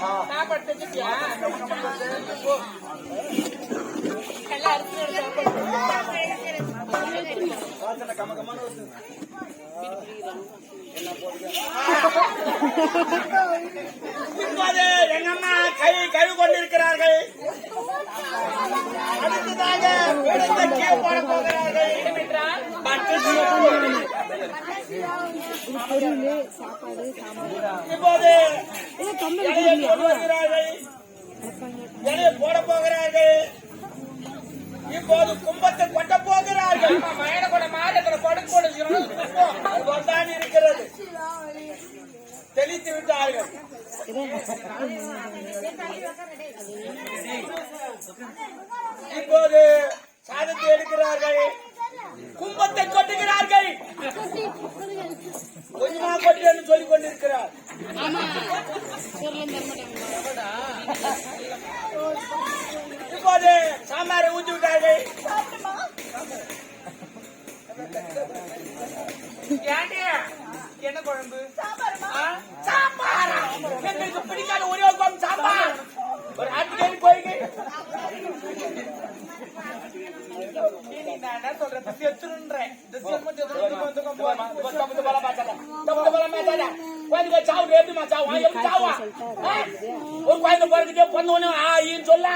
சாப்பாடு செஞ்சுட்டியா எல்லாம் சாப்பாடு. கை கழுவி கொண்டிருக்கிறார்கள் அடுத்ததாக போட போகிறார்கள் பட்டு இப்போது இலையை கொண்டு வருகிறார்கள் இலையை போட போகிறார்கள். இப்போது கும்பத்தை கொட்ட போகிறார்கள். ஆமா, மயன கூட மாறி அதுல படுக்க போட வச்சுக்கணும். அதுபோல்தான் இருக்கிறது. தெளித்து விட்டார்கள். இப்போது சாதத்தை எடுக்கிறார்கள். கும்பத்தை கொட்டுகிறார்கள். கொஞ்சமா கொட்டுன்னு சொல்லிக் கொண்டிருக்கிறார். இப்போது சாம்பாரை ஊற்றி விட்டார்கள்? என்ன குழம்பு? சாம்பாரா? எங்களுக்கு பிடிக்காத ஒரே ஒரு குழம்பு சாம்பார். ஒரு நான் என்ன சொல்றேன் செத்துருன்றேன் இந்த செல்ம செத்துரு வந்துக்கும் போ தப்பு பல மாட்டாடா தப்பு பல மாட்டாடா குழந்தைங்க சாவு எப்படிமா சாவா எப்படி சாவா? ஒரு குழந்தை பிறகுட்டே பிறந்த உடனே ஆ ஈன்னு சொல்ல.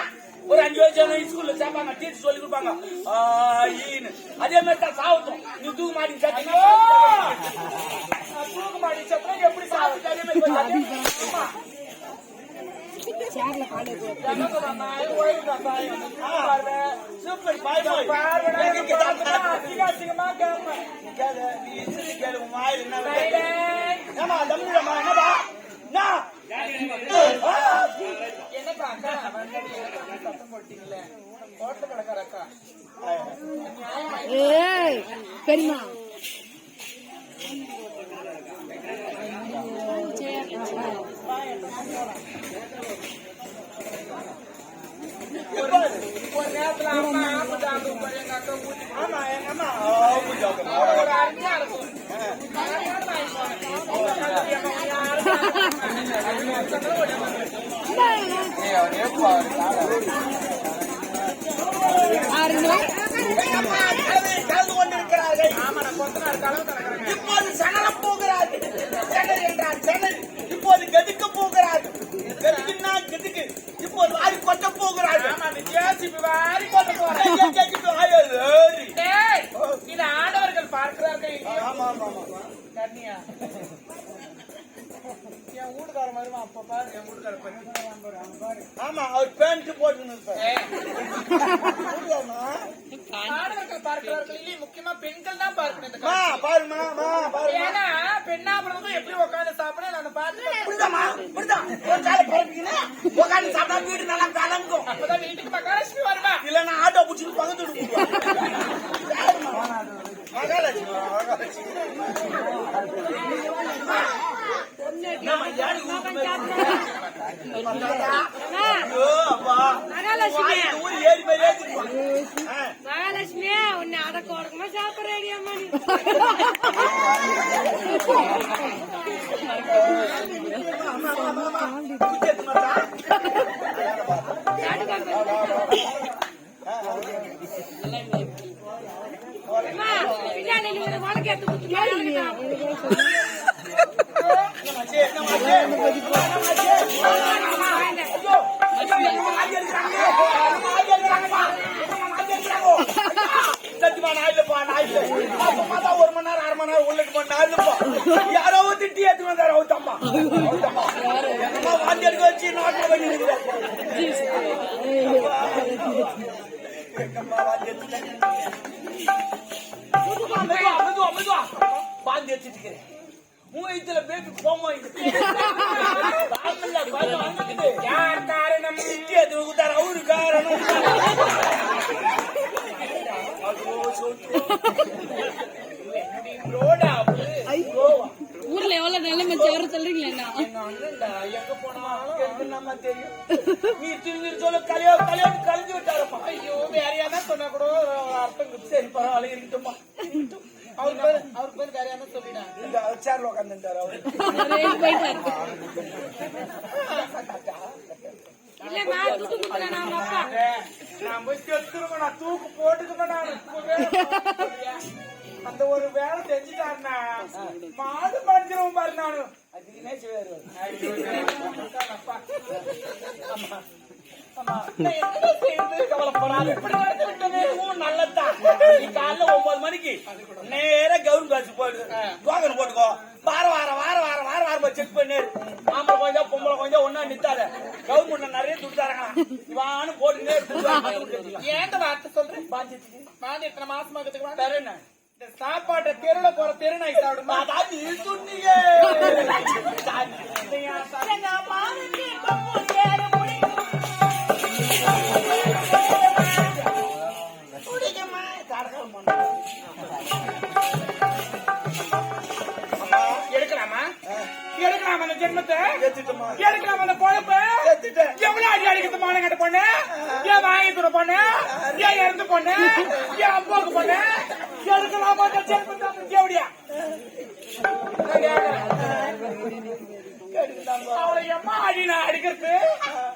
ஒரு அஞ்சு வயசு ஸ்கூல்ல சேர்ப்பாங்க டீச்சர் சொல்லி கொடுப்பாங்க. ஆ ஈன்னு அதே மாதிரி தான் சாவட்டும் நீ தூக்கு சாத்திங்க தூக்கு மாடி செத்துனா எப்படி சாவு அதே மாதிரி போய் சூப்பர் பாய் பாய். கேட்பேன் கேளு, கேளு, உன் வாயில என்ன வருது? சைலண்ட். ஏம்மா, தம்பிடம்மா, என்னடா? என்ன? ஆ! என்னப்பா அக்கா சத்தம் போட்டீங்களே ஹோட்டல் கடைக்கார அக்கா ஏய் பெரியமா? ஒரு நேரத்துல அம்மா ஆப்பு தாங்க போய் எங்க அக்கா ஊட்டி ஆமா, எங்க அம்மா. ஆ, கொஞ்சம் ஓகே. ஒரு அருமையா இருக்கும் கலந்து கொண்டிருக்கிறார்கள். இப்போது சகலம் போகிறார்கள் சகல் என்றால் சகல் இப்போது கெடுக்க போகிறார்கள் கெடுக்குன்னா கெடுக்கு இப்போது வாரி கொட்ட போகிறார்கள் ஜேசிபி வாரி ஏறி. டேய் இது ஆண்டவர்கள் பார்க்கிறார்கள் இல்லையோ? ஆமா ஆமா ஆமா கண்ணியா என் வீட்டுக்கார மாதிரி அப்ப பாரு என் வீட்டுக்கார பாரு ஆமா அவர் பேண்ட் போட்டுன்னு இருப்பார் ஏய், புரியுதாம்மா? ஆடவர்கள் பார்க்கிறார்கள் இல்லையே முக்கியமா பெண்கள் தான் பார்க்கணும் காட்சி. பாருமா ஏன்னா பெண்ணா பிறந்ததும் எப்படி உட்காந்து சாப்பிட நான் ஒரு கால பரப்பிக்கணும் உட்காந்து சாப்பிட்டா வீடு நல்லா கலங்கும். அப்பதான் மகாலட்சுமி உன்னை அடக்க உடக்கமா சாப்பிடுறேடி எடுத்து பின்னாடி எடுத்து ஒரு மணி நேரம், அரை மணி நேரம் உள்ளுக்கு யாரோ ஒரு டீ வந்தாரு, அவுத்தம்மா. அவுத்தம்மா. வாந்தி எடுக்க வச்சு நாட்டுல பண்ணி நிக்கிறேன். வாந்தி எடுத்துட்டு இருக்கிறேன். உன் வயித்துல பேபி போமா யார் காரணம்? அது கொடுத்தாரு அவரு காரணம். அதோ சொல்லிட்டு ரோடா ஐயோ ஊர்ல எவ்வளவு நிலைமை சேர சொல்றீங்களா எங்க அண்ணன்டா எங்க போனாலும் நம்ம தெரியும். நீ திரும்பி சொல்ல கலையோ கலையோ கலைஞ்சு விட்டாரப்பா ஐயோ வேற யாரா சொன்னா கூட அர்த்தம். சரி பரவாயில்ல இருக்கட்டும்மா. இருக்கட்டும். அவர் பேர் அவர் பேர் வேற யாரா சொல்லிடா இந்த சேர்ல உட்காந்துட்டாரு அவரு நான் போய் செத்துருவேன் நான் தூக்கு போட்டுக்குவேன் நான். அந்த ஒரு வேலை செஞ்சுட்டாருன்னா மாடு மடிச்சிருவோம் பாரு நானு அதுக்குன்னே செய்வாரு ஐயோ, அப்பா. அம்மா. அம்மா. நான் என்ன செய்யறது கவலைப்படாது இப்படி நடந்து விட்டது இதுவும் மணிக்கு. நேரா கவுன் கிளாஸ் போயிடு டோக்கன் போட்டுக்கோ. வார வார வார வார வார வாரம் செக் பண்ணு. ஆம்பளை கொஞ்சம் பொம்பளை கொஞ்சம் ஒன்னா நித்தாத. கவர்மெண்ட் நிறைய துட்டு தராங்களாம் இவானு போட்டு நேரு ஏன் இந்த வார்த்தை சொல்றேன்? பாஞ்சத்துக்கு நான் எத்தனை மாசமா என்ன இந்த சாப்பாட்டை தெருல போற தெரு நாய் சாப்பிடுமா? அதாவது சொன்னீங்க எடுக்கலாமா அந்த எவ்வளவு அடி அடிக்கிறது மானம் கட்ட பொண்ணு? ஏன் வாங்கி தர பொண்ணு? ஏன் இறந்து பொண்ணு? ஏன் அம்போக்கு பொண்ணு? எடுக்கலாமா ஜெவடியா அவளை எம்மா அடி நான் அடிக்கிறது?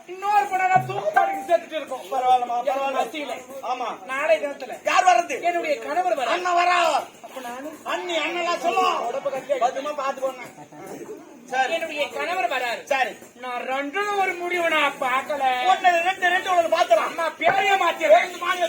இன்னொரு பொண்ணை நான் தூக்கு மாடிக்கு சேர்த்துட்டு இருக்கோம். பரவாயில்லமா பரவாயில்ல. மத்தியில. ஆமா. நாளை தினத்துல. யார் வர்றது? என்னுடைய கணவர் வர அண்ணன் வரா அண்ணி அண்ணெல்லாம் சொல்லும் பத்திரமா பாத்து போன சரி என்னுடைய கணவர் வராரு. சரி. நான் ரெண்டும் ஒரு முடிவு நான் பார்க்கல. ரெண்டு ரெண்டு ஒன்று பாத்துலாம் அம்மா பேரைய மாத்திடுறேன். மாறி